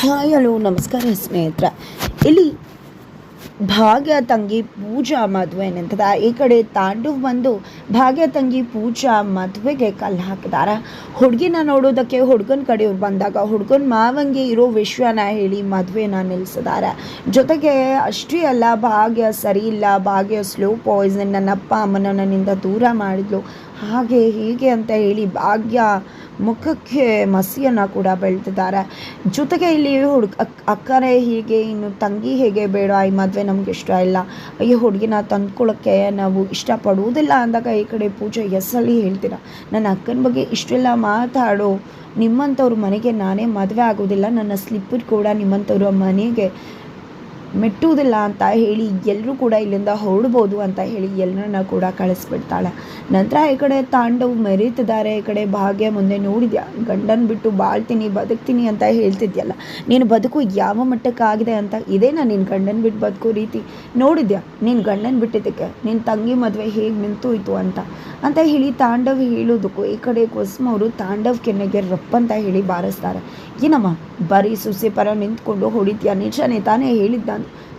Hi hello, ನಮಸ್ಕಾರ ಸ್ನೇಹಿತರೆ. ಇಲ್ಲಿ ಭಾಗ್ಯ ತಂಗಿ ಪೂಜಾ ಮದುವೆ ನಿಂತದ. ಈ ಕಡೆ ತಾಂಡು ಬಂದು ಭಾಗ್ಯ ತಂಗಿ ಪೂಜಾ ಮದುವೆಗೆ ಕಲ್ಲು ಹಾಕಿದಾರ ಹುಡುಗಿನ ನೋಡೋದಕ್ಕೆ ಹುಡುಗನ ಕಡೆಯವ್ರು ಬಂದಾಗ ಹುಡುಗನ ಮಾವಂಗೆ ಇರೋ ವಿಶ್ವನ ಹೇಳಿ ಮದುವೆನ ನಿಲ್ಲಿಸಿದಾರ ಜೊತೆಗೆ ಅಷ್ಟೇ ಅಲ್ಲ, ಭಾಗ್ಯ ಸರಿ ಇಲ್ಲ, ಭಾಗ್ಯ ಸ್ಲೋ ಪಾಯ್ಸನ್ ನನ್ನ ಅಪ್ಪ ಅಮ್ಮನ ನನ್ನಿಂದ ದೂರ ಮಾಡಿದ್ಲು. ಹಾಗೆ ಹೀಗೆ ಅಂತ ಹೇಳಿ ಭಾಗ್ಯ ಮುಖಕ್ಕೆ ಮಸಿಯನ್ನು ಕೂಡ ಬೆಳೆದಿದ್ದಾರೆ ಜೊತೆಗೆ ಇಲ್ಲಿ ಹುಡುಗ ಅಕ್ ಅಕ್ಕನೇ ಹೀಗೆ, ಇನ್ನು ತಂಗಿ ಹೇಗೆ ಬೇಡ ಈ ಮದುವೆ ನಮ್ಗೆ ಇಷ್ಟ ಇಲ್ಲ. ಈ ಹುಡುಗಿನ ತಂದ್ಕೊಳ್ಳೋಕ್ಕೆ ನಾವು ಇಷ್ಟಪಡುವುದಿಲ್ಲ ಅಂದಾಗ ಈ ಕಡೆ ಪೂಜೆ ಎಸ್ಸಲ್ಲಿ ಹೇಳ್ತೀರ. ನನ್ನ ಅಕ್ಕನ ಬಗ್ಗೆ ಇಷ್ಟೆಲ್ಲ ಮಾತಾಡೋ. ನಿಮ್ಮಂಥವ್ರ ಮನೆಗೆ ನಾನೇ ಮದುವೆ ಆಗೋದಿಲ್ಲ. ನನ್ನ ಸ್ಲಿಪ್ಪರ್ ಕೂಡ ನಿಮ್ಮಂಥವ್ರ ಮನೆಗೆ ಮೆಟ್ಟುವುದಿಲ್ಲ ಅಂತ ಹೇಳಿ ಎಲ್ಲರೂ ಕೂಡ ಇಲ್ಲಿಂದ ಹೊರಡ್ಬೋದು ಅಂತ ಹೇಳಿ ಎಲ್ಲರನ್ನ ಕೂಡ ಕಳಿಸ್ಬಿಡ್ತಾಳೆ. ನಂತರ ಈ ಕಡೆ ತಾಂಡವ್ ಮೆರೀತಿದ್ದಾರೆ. ಈ ಕಡೆ ಭಾಗ್ಯ ಮುಂದೆ ನೋಡಿದ್ಯಾ? ಗಂಡನ ಬಿಟ್ಟು ಬಾಳ್ತೀನಿ, ಬದುಕ್ತೀನಿ ಅಂತ ಹೇಳ್ತಿದ್ಯಲ್ಲ. ನೀನು ಬದುಕು ಯಾವ ಮಟ್ಟಕ್ಕಾಗಿದೆ ಅಂತ ಇದೇನಾ ನಿನ್ನ ಗಂಡನ ಬಿಟ್ಟು ಬದುಕೋ ರೀತಿ? ನೋಡಿದ್ಯಾ? ನಿನ್ನ ಗಂಡನ ಬಿಟ್ಟಿದ್ದಕ್ಕೆ ನಿನ್ನ ತಂಗಿ ಮದುವೆ ಹೇಗೆ ನಿಂತೋಯ್ತು ಅಂತ? ಅಂತ ಹೇಳಿ ತಾಂಡವ್ ಹೇಳೋದಕ್ಕೂ ಈ ಕಡೆ ಕೊಸ್ಮವರು ತಾಂಡವ್ ಕೆನ್ನೆಗೆ ರಪ್ಪಂತ ಹೇಳಿ ಬಾರಿಸ್ತಾರೆ. ಏನಮ್ಮ ಬರೀ ಸುಸೆ ಪರ ನಿಂತ್ಕೊಂಡು ಹೊಡಿತೀಯ? ನಿಜನೇ ತಾನೇ ಹೇಳಿದ್ದ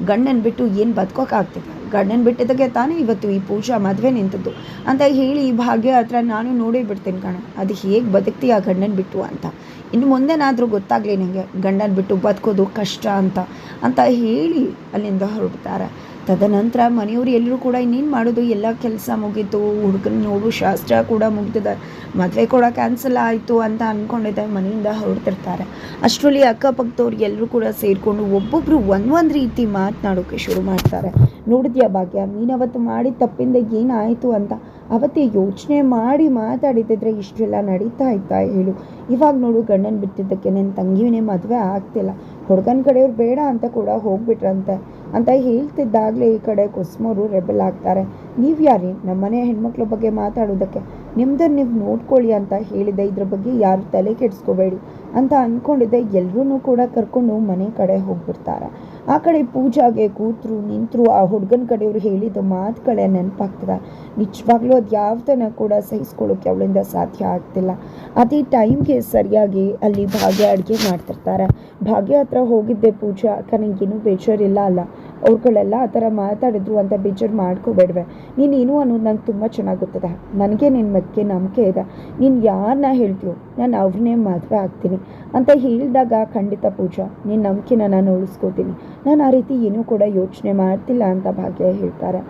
ಗಂಡನ ಬಿಟ್ಟು ಏನು ಬದುಕೋಕ್ಕಾಗ್ತಿಲ್ಲ ಗಂಡನ ಬಿಟ್ಟಿದ್ದಕ್ಕೆ ತಾನೇ ಇವತ್ತು ಈ ಪೂಜಾ ಮದುವೆ ನಿಂತದ್ದು. ಅಂತ ಹೇಳಿ ಈ ಭಾಗ್ಯ ಹತ್ರ ನಾನು ನೋಡೇ ಬಿಡ್ತೀನಿ ಕಣ. ಅದು ಹೇಗೆ ಬದುಕ್ತೀಯ ಗಂಡನ ಬಿಟ್ಟು ಅಂತ. ಇನ್ನು ಮುಂದೆನಾದರೂ ಗೊತ್ತಾಗಲಿ ನನಗೆ ಗಂಡನ ಬಿಟ್ಟು ಬದುಕೋದು ಕಷ್ಟ ಅಂತ. ಅಂತ ಹೇಳಿ ಅಲ್ಲಿಂದ ಹೊರಡ್ತಾರೆ. ತದನಂತರ ಮನೆಯವರು ಎಲ್ಲರೂ ಕೂಡ ಇನ್ನೇನು ಮಾಡೋದು? ಎಲ್ಲ ಕೆಲಸ ಮುಗೀತು, ಹುಡುಗನ ನೋಡು ಶಾಸ್ತ್ರ ಕೂಡ ಮುಗಿದಿದೆ. ಮದುವೆ ಕೂಡ ಕ್ಯಾನ್ಸಲ್ ಆಯಿತು ಅಂತ ಅಂದ್ಕೊಂಡಿದ್ದೆ ಮನೆಯಿಂದ ಹೊರಡ್ತಿರ್ತಾರೆ. ಅಷ್ಟರಲ್ಲಿ ಅಕ್ಕಪಕ್ಕದವ್ರು ಎಲ್ಲರೂ ಕೂಡ ಸೇರಿಕೊಂಡು ಒಬ್ಬೊಬ್ಬರು ಒಂದೊಂದು ರೀತಿ ಮಾತನಾಡೋಕ್ಕೆ ಶುರು ಮಾಡ್ತಾರೆ. ನೋಡಿದ್ಯಾ ಭಾಗ್ಯ, ನೀನು ಅವತ್ತು ಮಾಡಿದ ತಪ್ಪಿಂದ ಏನಾಯಿತು ಅಂತ? ಅವತ್ತೇ ಯೋಚನೆ ಮಾಡಿ ಮಾತಾಡಿದ್ದಿದ್ರೆ ಇಷ್ಟೆಲ್ಲ ನಡೀತಾ ಇತ್ತಾ ಹೇಳು. ಇವಾಗ ನೋಡು ಗಂಡನ ಬಿಟ್ಟಿದ್ದಕ್ಕೆ ನನ್ನ ತಂಗಿನೇ ಮದುವೆ ಆಗ್ತಿಲ್ಲ. ಹುಡುಗನ ಕಡೆಯವ್ರು ಬೇಡ ಅಂತ ಕೂಡ ಹೋಗ್ಬಿಟ್ರಂತೆ. ಅಂತ ಹೇಳ್ತಿದ್ದಾಗಲೇ ಈ ಕಡೆ ಕುಸ್ಮೋರು ರೆಬಲ್ ಆಗ್ತಾರೆ. ನೀವು ಯಾರಿ? ನಮ್ಮನೆ ಹೆಣ್ಮಕ್ಳ ಬಗ್ಗೆ ಮಾತಾಡೋದಕ್ಕೆ. ನಿಮ್ದನ್ನು ನೀವು ನೋಡ್ಕೊಳ್ಳಿ ಅಂತ ಹೇಳಿದೆ. ಇದ್ರ ಬಗ್ಗೆ ಯಾರು ತಲೆ ಕೆಡಿಸ್ಕೋಬೇಡಿ ಅಂತ ಅಂದ್ಕೊಂಡಿದ್ದೆ ಎಲ್ಲರೂ ಕೂಡ ಕರ್ಕೊಂಡು ಮನೆ ಕಡೆ ಹೋಗ್ಬಿಡ್ತಾರೆ. ಆ ಕಡೆ ಪೂಜಾಗೆ ಕೂತರು, ನಿಂತರು, ಆ ಹುಡುಗನ ಕಡೆಯವರು ಹೇಳಿದ ಮಾತುಗಳೇ ನೆನಪಾಗ್ತದೆ. ನಿಜವಾಗ್ಲೂ ಅದು ಯಾವ್ದನ್ನ ಕೂಡ ಸಹಿಸ್ಕೊಳ್ಳೋಕೆ ಅವಳಿಂದ ಸಾಧ್ಯ ಆಗ್ತಿಲ್ಲ. ಅದೇ ಟೈಮ್ಗೆ ಸರಿಯಾಗಿ ಅಲ್ಲಿ ಭಾಗ್ಯ ಅಡುಗೆ ಮಾಡ್ತಿರ್ತಾರೆ. ಭಾಗ್ಯ ಹತ್ರ ಹೋಗಿದ್ದೆ ಪೂಜಾ ಅಕ್ಕ ನಿಂಗೇನು ಬೇಜಾರಿಲ್ಲ ಅಲ್ಲ. ಅವ್ರುಗಳೆಲ್ಲ ಆ ಥರ ಮಾತಾಡಿದ್ರು ಅಂತ ಬೇಜಾರು ಮಾಡ್ಕೋಬೇಡ್ವೆ. ನೀನು ಏನು ಅನ್ನೋದು ನಂಗೆ ತುಂಬ ಚೆನ್ನಾಗಿ ಗೊತ್ತದೆ ನನಗೆ ನಿನ್ನ ಬಗ್ಗೆ ನಂಬಿಕೆ ಇದೆ. ನೀನು ಯಾರನ್ನ ಹೇಳ್ತೀಯೋ ನಾನು ಅವ್ರನ್ನೇ ಮದುವೆ ಆಗ್ತೀನಿ ಅಂತ ಹೇಳಿದಾಗ ಖಂಡಿತ ಪೂಜಾ ನಿನ್ನ ನಂಬಿಕೆನ ನಾನು ಉಳಿಸ್ಕೋತೀನಿ. ನಾನು ಆ ರೀತಿ ಏನೂ ಕೂಡ ಯೋಚನೆ ಮಾಡ್ತಿಲ್ಲ ಅಂತ ಭಾಗ್ಯ ಹೇಳ್ತಾರೆ.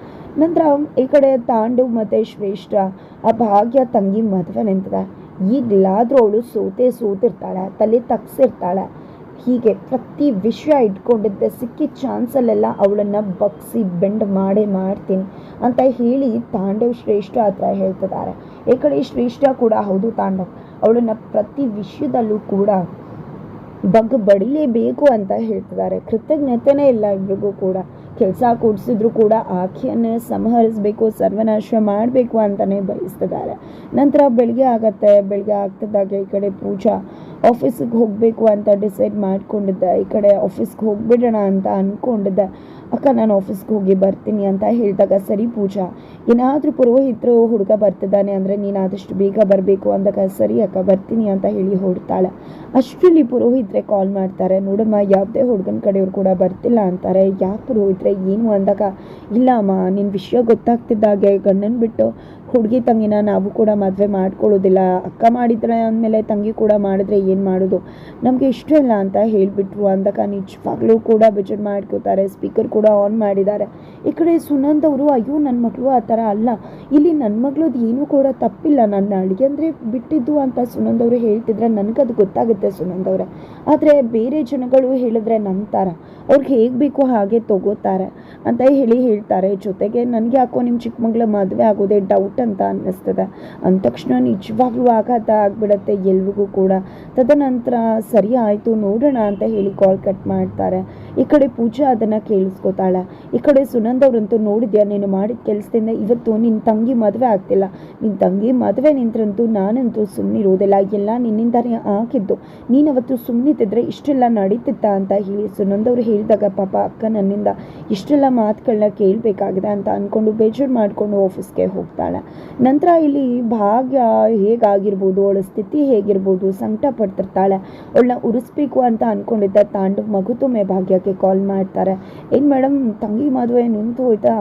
ನಂತರ ಈ ಕಡೆ ತಾಂಡು ಮತ್ತು ಶ್ರೇಷ್ಠ, ಆ ಭಾಗ್ಯ ತಂಗಿ ಮದುವೆ ನಿಂತಿದೆ. ಈಗಲಾದರೂ ಅವಳು ಸೋತೆ ಸೋತಿರ್ತಾಳೆ, ತಲೆ ತಗ್ಸಿರ್ತಾಳೆ. ಹೀಗೆ ಪ್ರತಿ ವಿಷಯ ಇಟ್ಕೊಂಡಿದ್ದೆ. ಸಿಕ್ಕಿ ಚಾನ್ಸಲ್ಲೆಲ್ಲ ಅವಳನ್ನು ಬಗ್ಸಿ ಬೆಂಡ್ ಮಾಡೇ ಮಾಡ್ತೀನಿ ಅಂತ ಹೇಳಿ ತಾಂಡವ್ ಶ್ರೇಷ್ಠ ಹತ್ರ ಹೇಳ್ತಿದ್ದಾರೆ. ಈ ಶ್ರೇಷ್ಠ ಕೂಡ ಹೌದು ತಾಂಡವ್. ಅವಳನ್ನು ಪ್ರತಿ ವಿಷಯದಲ್ಲೂ ಕೂಡ ಬಗ್ ಬಡಿಲೇಬೇಕು ಅಂತ ಹೇಳ್ತಿದ್ದಾರೆ. ಕೃತಜ್ಞತೆನೇ ಇಲ್ಲ ಇಬ್ರಿಗೂ ಕೂಡ. ಕೆಲಸ ಕೊಡಿಸಿದ್ರು ಕೂಡ ಆಕೆಯನ್ನು ಸಂಹರಿಸಬೇಕು, ಸರ್ವನಾಶ ಮಾಡಬೇಕು ಅಂತಲೇ ಬಯಸ್ತಿದ್ದಾರೆ. ನಂತರ ಬೆಳಗ್ಗೆ ಆಗತ್ತೆ. ಬೆಳಗ್ಗೆ ಆಗ್ತಿದ್ದಾಗ ಈ ಕಡೆ ಪೂಜಾ. ಆಫೀಸಿಗೆ ಹೋಗಬೇಕು ಅಂತ ಡಿಸೈಡ್ ಮಾಡಿಕೊಂಡಿದ್ದೆ. ಈ ಕಡೆ ಆಫೀಸ್ಗೆ ಹೋಗಿಬಿಡೋಣ ಅಂತ ಅಂದ್ಕೊಂಡಿದ್ದೆ ಅಕ್ಕ, ನಾನು ಆಫೀಸ್ಗೆ ಹೋಗಿ ಬರ್ತೀನಿ ಅಂತ ಹೇಳಿದಾಗ, ಸರಿ ಪೂಜಾ, ಏನಾದರೂ ಪುರೋಹಿತರು ಹುಡುಗ ಬರ್ತಿದ್ದಾನೆ ಅಂದರೆ ನೀನು ಆದಷ್ಟು ಬೇಗ ಬರಬೇಕು ಅಂದಾಗ, ಸರಿ ಅಕ್ಕ, ಬರ್ತೀನಿ ಅಂತ ಹೇಳಿ ಹೊಡ್ತಾಳೆ ಅಷ್ಟರಲ್ಲಿ ಪುರೋಹಿತರೆ ಕಾಲ್ ಮಾಡ್ತಾರೆ. ನೋಡಮ್ಮ, ಯಾವುದೇ ಹುಡುಗನ ಕಡೆಯವ್ರು ಕೂಡ ಬರ್ತಿಲ್ಲ ಅಂತಾರೆ. ಯಾಕೆ ಪುರೋಹಿತರೆ, ಏನು? ಅಂದಾಗ, ಇಲ್ಲ ಅಮ್ಮ ನಿನ್ನ ವಿಷಯ ಗೊತ್ತಾಗ್ತಿದ್ದಾಗೆ ಗಂಡನ ಬಿಟ್ಟು ಹುಡುಗಿ ತಂಗಿನ ನಾವು ಕೂಡ ಮದುವೆ ಮಾಡ್ಕೊಳ್ಳೋದಿಲ್ಲ. ಅಕ್ಕ ಮಾಡಿದ್ರೆ ಅಂದಮೇಲೆ ತಂಗಿ ಕೂಡ ಮಾಡಿದ್ರೆ ಏನು ಮಾಡೋದು? ನಮಗೆ ಇಷ್ಟ ಇಲ್ಲ ಅಂತ ಹೇಳಿಬಿಟ್ರು. ಅಂದಾಗ ನಿಜವಾಗ್ಲೂ ಕೂಡ ಬೇಜಾರು ಮಾಡ್ಕೋತಾರೆ. ಸ್ಪೀಕರ್ ಕೂಡ ಆನ್ ಮಾಡಿದ್ದಾರೆ. ಈ ಕಡೆ ಸುನಂದ್ ಅವರು, ಅಯ್ಯೋ ನನ್ನ ಮಗಳು ಆ ಥರ ಅಲ್ಲ. ಇಲ್ಲಿ ನನ್ನ ಮಗಳದ್ದು ಏನೂ ಕೂಡ ತಪ್ಪಿಲ್ಲ. ನನ್ನ ಅಡುಗೆ ಅಂದರೆ ಬಿಟ್ಟಿದ್ದು ಅಂತ ಸುನಂದ್ ಅವರು ಹೇಳ್ತಿದ್ರೆ ನನಗದು ಗೊತ್ತಾಗುತ್ತೆ ಸುನಂದ್ ಅವರೇ. ಆದರೆ ಬೇರೆ ಜನಗಳು ಹೇಳಿದ್ರೆ ನಂಬ್ತಾರ. ಅವ್ರಿಗೆ ಹೇಗೆ ಬೇಕೋ ಹಾಗೆ ತಗೋತಾರೆ ಅಂತ ಹೇಳಿ ಹೇಳ್ತಾರೆ. ಜೊತೆಗೆ ನನಗೆ ಯಾಕೋ ನಿಮ್ಮ ಚಿಕ್ಕ ಮಗಳ ಮದುವೆ ಆಗೋದೇ ಡೌಟ್ ಅಂತ ಅನ್ನಿಸ್ತದೆ. ಅಂದ ತಕ್ಷಣ ನಿಜವಾಗ್ಲೂ ಆಘಾತ ಆಗಿಬಿಡತ್ತೆ ಎಲ್ರಿಗೂ ಕೂಡ. ತದನಂತರ ಸರಿ ಆಯಿತು, ನೋಡೋಣ ಅಂತ ಹೇಳಿ ಕಾಲ್ ಕಟ್ ಮಾಡ್ತಾರೆ. ಈ ಕಡೆ ಪೂಜಾ ಅದನ್ನು ಕೇಳಿಸ್ಕೊತಾಳೆ. ಈ ಕಡೆ ಸುನಂದ್ ಅವ್ರಂತೂ ನೋಡಿದ್ಯಾ, ನೀನು ಮಾಡಿದ ಕೆಲಸದಿಂದ ಇವತ್ತು ನಿನ್ನ ತಂಗಿ ಮದುವೆ ಆಗ್ತಿಲ್ಲ. ನಿನ್ನ ತಂಗಿ ಮದುವೆ ನಿಂತ್ರಂತೂ ನಾನಂತೂ ಸುಮ್ಮನಿರೋದಿಲ್ಲ ಎಲ್ಲ ನಿನ್ನಿಂದಾನೇ ಹಾಕಿದ್ದು ನೀನು ಅವತ್ತು ಸುಮ್ಮನಿದ್ದರೆ ಇಷ್ಟೆಲ್ಲ ನಡೀತಿತ್ತ ಅಂತ ಹೇಳಿ ಸುನಂದ್ ಅವ್ರು ಹೇಳಿದಾಗ ಪಾಪ ಅಕ್ಕ ನನ್ನಿಂದ ಇಷ್ಟೆಲ್ಲ ಮಾತುಗಳನ್ನ ಕೇಳಬೇಕಾಗಿದೆ ಅಂತ ಅಂದ್ಕೊಂಡು ಬೇಜಾರು ಮಾಡಿಕೊಂಡು ಆಫೀಸ್ಗೆ ಹೋಗ್ತಾಳೆ. ನಂತರ ಇಲ್ಲಿ ಭಾಗ್ಯ ಹೇಗಾಗಿರ್ಬೋದು, ಅವಳ ಸ್ಥಿತಿ ಹೇಗಿರ್ಬೋದು ಸಂಕಟ ಪಡ್ತಿರ್ತಾಳೆ ಅವಳನ್ನ ಉರಿಸ್ಬೇಕು ಅಂತ ಅಂದ್ಕೊಂಡಿದ್ದ ತಾಂಡು ಮಗು ತುಂಬೆ ಭಾಗ್ಯಕ್ಕೆ ಕಾಲ್ ಮಾಡ್ತಾರೆ. ಏನು ಮೇಡಮ್ ತಂಗಿ ಮದುವೆ ನಿಂತು ಹೋಯ್ತಾ?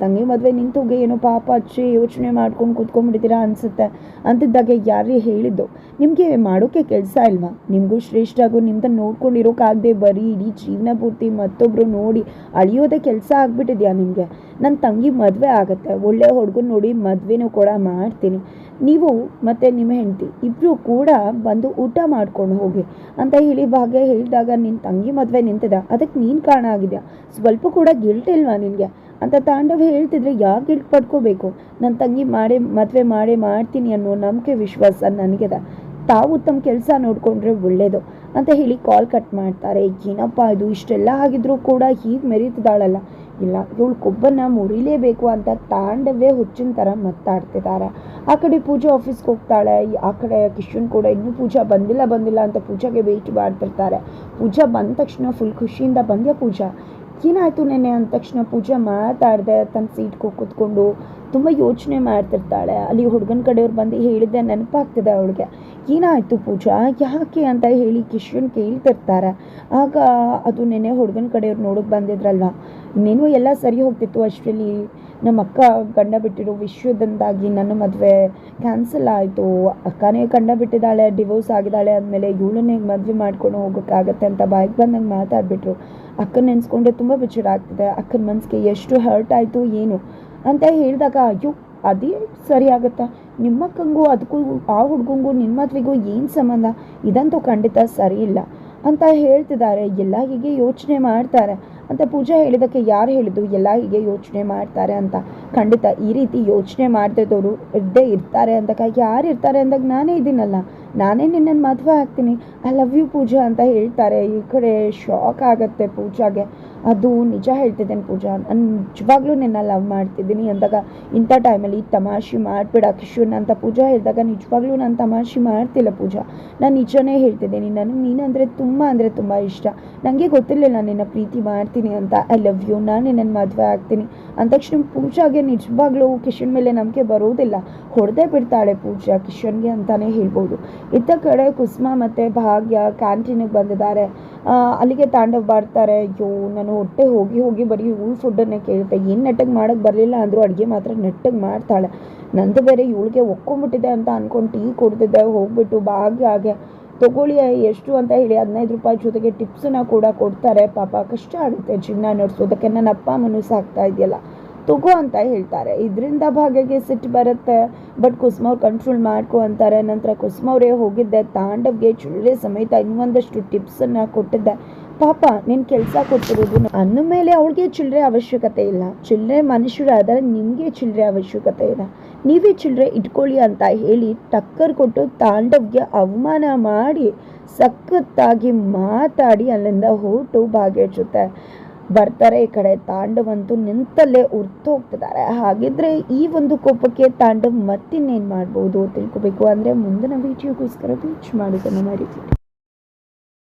ತಂಗಿ ಮದುವೆ ನಿಂತು ಹೋಗಿ ಏನೋ ಪಾಪ ಅಚ್ಚಿ ಯೋಚನೆ ಮಾಡ್ಕೊಂಡು ಕೂತ್ಕೊಂಡ್ಬಿಟ್ಟಿದ್ದೀರಾ ಅನಿಸುತ್ತೆ. ಅಂತಿದ್ದಾಗ ಯಾರೇ ಹೇಳಿದ್ದು? ನಿಮಗೆ ಮಾಡೋಕ್ಕೆ ಕೆಲಸ ಇಲ್ವಾ? ನಿಮಗೂ ಶ್ರೇಷ್ಠಾಗೂ ನಿಮ್ದನ್ನು ನೋಡ್ಕೊಂಡಿರೋಕ್ಕಾಗದೆ ಬರೀ ಇಡೀ ಜೀವನ ಪೂರ್ತಿ ಮತ್ತೊಬ್ಬರು ನೋಡಿ ಅಳಿಯೋದೇ ಕೆಲಸ ಆಗ್ಬಿಟ್ಟಿದ್ಯಾ ನಿಮಗೆ? ನನ್ನ ತಂಗಿ ಮದುವೆ ಆಗುತ್ತೆ. ಒಳ್ಳೆ ಹುಡುಗನ ನೋಡಿ ಮದುವೆನೂ ಕೂಡ ಮಾಡ್ತೀನಿ. ನೀವು ಮತ್ತು ನಿಮ್ಮ ಹೆಂಡತಿ ಇಬ್ಬರು ಕೂಡ ಬಂದು ಊಟ ಮಾಡ್ಕೊಂಡು ಹೋಗಿ ಅಂತ ಹೇಳಿ ಭಾಗ್ಯ ಹೇಳಿದಾಗ ನಿನ್ನ ತಂಗಿ ಮದುವೆ ನಿಂತಿದ. ಅದಕ್ಕೆ ನೀನು ಕಾರಣ ಆಗಿದೆಯಾ? ಸ್ವಲ್ಪ ಕೂಡ ಗಿಲ್ಟ್ ಇಲ್ವಾ ನಿನಗೆ? ಅಂತ ತಾಂಡವ್ ಹೇಳ್ತಿದ್ರೆ ಯಾಕೆ ಗಿಲ್ಟ್ ಪಡ್ಕೋಬೇಕು? ನನ್ನ ತಂಗಿ ಮಾಡಿ, ಮದುವೆ ಮಾಡೇ ಮಾಡ್ತೀನಿ ಅನ್ನೋ ನಂಬಿಕೆ ವಿಶ್ವಾಸ ನನಗಿದೆ. ತಾವು ತಮ್ಮ ಕೆಲಸ ನೋಡಿಕೊಂಡ್ರೆ ಒಳ್ಳೇದು ಅಂತ ಹೇಳಿ ಕಾಲ್ ಕಟ್ ಮಾಡ್ತಾರೆ. ಏನಪ್ಪ ಇದು? ಇಷ್ಟೆಲ್ಲ ಆಗಿದ್ರೂ ಕೂಡ ಹೀಗೆ ಮೆರೀತಿದ್ದಾಳಲ್ಲ. ಇಲ್ಲ, ಇವಳು ಕೊಬ್ಬನ್ನ ಮುರಿಲೇಬೇಕು ಅಂತ ತಾಂಡವೇ ಹುಚ್ಚಿನ ಥರ ಮಾತಾಡ್ತಿದ್ದಾರೆ ಆ ಕಡೆ ಪೂಜಾ ಆಫೀಸ್ಗೆ ಹೋಗ್ತಾಳೆ. ಆ ಕಡೆ ಕಿಶನ್ ಕೂಡ ಇನ್ನೂ ಪೂಜಾ ಬಂದಿಲ್ಲ ಬಂದಿಲ್ಲ ಅಂತ ಪೂಜಾಗೆ ವೆಯ್ಟ್ ಮಾಡ್ತಿರ್ತಾರೆ. ಪೂಜಾ ಬಂದ ತಕ್ಷಣ ಫುಲ್ ಖುಷಿಯಿಂದ ಬಂದ್ಯಾ ಪೂಜಾ? ಏನಾಯಿತು ನೆನೆ ಅಂದ ತಕ್ಷಣ ಪೂಜಾ ಮಾತಾಡಿದೆ ತನ್ನ ಸೀಟ್ಗೆ ಕೂತ್ಕೊಂಡು ತುಂಬ ಯೋಚನೆ ಮಾಡ್ತಿರ್ತಾಳೆ. ಅಲ್ಲಿ ಹುಡುಗನ ಕಡೆಯವ್ರು ಬಂದು ಹೇಳಿದ್ದೆ, ನೆನಪಾಗ್ತಿದೆ ಅವಳಿಗೆ. ಏನಾಯಿತು ಪೂಜಾ? ಯಾಕೆ ಅಂತ ಹೇಳಿ ಕಿಶನ್ ಕೇಳ್ತಿರ್ತಾರೆ. ಆಗ ಅದು ನೆನ್ನೆ ಹುಡುಗನ ಕಡೆಯವ್ರು ನೋಡೋಕೆ ಬಂದಿದ್ರಲ್ವ? ಇನ್ನೇನು ಎಲ್ಲ ಸರಿ ಹೋಗ್ತಿತ್ತು ಅಷ್ಟರಲ್ಲಿ ನಮ್ಮ ಅಕ್ಕ ಗಂಡ ಬಿಟ್ಟಿರೋ ವಿಷಯದಿಂದಾಗಿ ನನ್ನ ಮದುವೆ ಕ್ಯಾನ್ಸಲ್ ಆಯಿತು. ಅಕ್ಕನೇ ಗಂಡ ಬಿಟ್ಟಿದ್ದಾಳೆ ಡಿವೋರ್ಸ್ ಆಗಿದ್ದಾಳೆ ಅಂದಮೇಲೆ ಇವಳನ್ನೇ ಮದುವೆ ಮಾಡ್ಕೊಂಡು ಹೋಗೋಕ್ಕಾಗತ್ತೆ ಅಂತ ಬಾಯಿಗೆ ಬಂದಂಗೆ ಮಾತಾಡ್ಬಿಟ್ರು. ಅಕ್ಕನ ನೆನೆಸ್ಕೊಂಡ್ರೆ ತುಂಬ ವಿಚಾರ ಆಗ್ತಿದೆ ಅಕ್ಕನ ಮನಸ್ಸಿಗೆ ಎಷ್ಟು ಹರ್ಟ್ ಆಯಿತು, ಏನು ಅಂತ ಹೇಳಿದಾಗ, ಅಯ್ಯೋ, ಅದೇ ಸರಿ ಆಗುತ್ತಾ? ನಿಮ್ಮ ಅಕ್ಕಂಗೂ ಅದಕ್ಕೂ ಆ ಹುಡುಗಂಗೂ ನಿಮ್ಮ ಮದುವೆಗೂ ಏನು ಸಂಬಂಧ? ಇದಂತೂ ಖಂಡಿತ ಸರಿ ಇಲ್ಲ ಅಂತ ಹೇಳ್ತಿದ್ದಾರೆ. ಎಲ್ಲ ಹೀಗೆ ಯೋಚನೆ ಮಾಡ್ತಾರೆ. ಅಂತ ಪೂಜಾ ಹೇಳಿದ್ದಕ್ಕೆ ಯಾರು ಹೇಳಿದ್ದು? ಎಲ್ಲ ಹೀಗೆ ಯೋಚನೆ ಮಾಡ್ತಾರೆ ಅಂತ. ಖಂಡಿತ ಈ ರೀತಿ ಯೋಚನೆ ಮಾಡ್ತಿದ್ದವರು ಇದ್ದೇ ಇರ್ತಾರೆ ಅಂತ. ಯಾರು ಇರ್ತಾರೆ ಅಂದಾಗ ನಾನೇ ಇದ್ದೀನಲ್ಲ ನಾನೇ ನಿನ್ನನ್ನು ಮದುವೆ ಆಗ್ತೀನಿ. ಐ ಲವ್ ಯು ಪೂಜಾ ಅಂತ ಹೇಳ್ತಾರೆ. ಈ ಕಡೆ ಶಾಕ್ ಆಗುತ್ತೆ ಪೂಜಾಗೆ. ಅದು ನಿಜ ಹೇಳ್ತಿದ್ದೇನೆ ಪೂಜಾ. ನಾನು ನಿಜವಾಗ್ಲೂ ನಿನ್ನ ಲವ್ ಮಾಡ್ತಿದ್ದೀನಿ ಅಂದಾಗ ಇಂಥ ಟೈಮಲ್ಲಿ ತಮಾಷೆ ಮಾಡಿಬಿಡ ಕಿಶನ್ ಅಂತ ಪೂಜಾ ಹೇಳಿದಾಗ ನಿಜವಾಗ್ಲೂ ನಾನು ತಮಾಷೆ ಮಾಡ್ತಿಲ್ಲ ಪೂಜಾ. ನಾನು ನಿಜನೇ ಹೇಳ್ತಿದ್ದೀನಿ. ನನಗೆ ನೀನಂದರೆ ತುಂಬ ಅಂದರೆ ತುಂಬ ಇಷ್ಟ. ನನಗೆ ಗೊತ್ತಿರಲಿಲ್ಲ ನಿನ್ನ ಪ್ರೀತಿ ಮಾಡ್ತೀನಿ ಅಂತ. ಐ ಲವ್ ಯು ನಾನು ನಿನ್ನನ್ನು ಮದುವೆ ಆಗ್ತೀನಿ. ಅಂದ ತಕ್ಷಣ ಪೂಜಾಗೆ ನಿಜವಾಗ್ಲೂ ಕಿಶನ್ ಮೇಲೆ ನಂಬಿಕೆ ಬರೋದಿಲ್ಲ. ಹೊಡೆದೇ ಬಿಡ್ತಾಳೆ ಪೂಜಾ ಕಿಶನ್ಗೆ ಅಂತಲೇ ಹೇಳ್ಬೋದು. ಇತ್ತ ಕಡೆ ಕುಸುಮ ಮತ್ತು ಭಾಗ್ಯ ಕ್ಯಾಂಟೀನಿಗೆ ಬಂದಿದ್ದಾರೆ. ಅಲ್ಲಿಗೆ ತಾಂಡವ್ ಬರ್ತಾರೆ. ಅಯ್ಯೋ, ನಾನು ಹೊಟ್ಟೆ ಹೋಗಿ ಹೋಗಿ ಬರೀ ಇವಳು ಫುಡ್ಡನ್ನೇ ಕೇಳುತ್ತೆ. ಏನು ನೆಟ್ಟಗೆ ಮಾಡೋಕ್ಕೆ ಬರಲಿಲ್ಲ ಅಂದರೂ ಅಡುಗೆ ಮಾತ್ರ ನೆಟ್ಟಗೆ ಮಾಡ್ತಾಳೆ. ನಂದು ಬೇರೆ ಇವಳಿಗೆ ಒಕ್ಕೊಂಬಿಟ್ಟಿದೆ ಅಂತ ಅಂದ್ಕೊಂಡು ಟೀ ಕೊಡ್ತಿದ್ದೆ ಹೋಗ್ಬಿಟ್ಟು ಭಾಗ್ಯ ಹಾಗೆ, ತಗೊಳ್ಳಿ ಎಷ್ಟು ಅಂತ ಹೇಳಿ ಹದಿನೈದು ರೂಪಾಯಿ ಜೊತೆಗೆ ಟಿಪ್ಸನ್ನ ಕೂಡ ಕೊಡ್ತಾರೆ. ಪಾಪ ಕಷ್ಟ ಆಗುತ್ತೆ ಜೀವನ ನಡೆಸೋದಕ್ಕೆ. ನನ್ನ ಅಪ್ಪ ಅಮ್ಮನೂ ಸಾಕ್ತಾ ಇದೆಯಲ್ಲ. ತಗೋ ಅಂತ ಹೇಳ್ತಾರೆ. ಇದರಿಂದ ಭಾಗ್ಯಗೆ ಸಿಟ್ಟು ಬರುತ್ತೆ. ಬಟ್ ಕುಸುಮ ಅವ್ರು ಕಂಟ್ರೋಲ್ ಮಾಡ್ಕೊ ಅಂತಾರೆ. ನಂತರ ಕುಸುಮ ಅವರೇ ಹೋಗಿದ್ದೆ. ತಾಂಡವ್ಗೆ ಚುಳ್ಳೆ ಸಮೇತ ಇನ್ನೊಂದಷ್ಟು ಟಿಪ್ಸನ್ನು ಕೊಟ್ಟಿದ್ದೆ. ಪಾಪ ನಿನ್ನ ಕೆಲಸ ಕೊಟ್ಟಿರೋದು ಅನ್ನ ಮೇಲೆ ಅವಳಿಗೆ ಚಿಲ್ಲರೆ ಅವಶ್ಯಕತೆ ಇಲ್ಲ. ಚಿಲ್ಲರೆ ಮನುಷ್ಯರಾದರೆ ನಿಮಗೆ ಚಿಲ್ಲರೆ ಅವಶ್ಯಕತೆ ಇಲ್ಲ. ನೀವೇ ಚಿಲ್ಲರೆ ಇಟ್ಕೊಳ್ಳಿ ಅಂತ ಹೇಳಿ ಟಕ್ಕರ್ ಕೊಟ್ಟು ತಾಂಡವ್ಗೆ ಅವಮಾನ ಮಾಡಿ ಸಖತ್ತಾಗಿ ಮಾತಾಡಿ ಅಲ್ಲಿಂದ ಹೊರಟು ಭಾಗ್ಯ ಜೊತೆ. ಬರ್ತಾರೆ, ಈ ಕಡೆ ತಾಂಡವಂತೂ ನಿಂತಲ್ಲೇ ಉರ್ತು ಹೋಗ್ತಿದ್ದಾರೆ ಹಾಗಿದ್ರೆ ಈ ಒಂದು ಕೋಪಕ್ಕೆ ತಾಂಡವ್ ಮತ್ತಿನ್ನೇನು ಮಾಡ್ಬೋದು ತಿಳ್ಕೊಬೇಕು ಅಂದರೆ ಮುಂದಿನ ವೀಡಿಯೋಗೋಸ್ಕರ ಬೀಚ್ ಮಾಡೋದನ್ನು ಮರಿತೀವಿ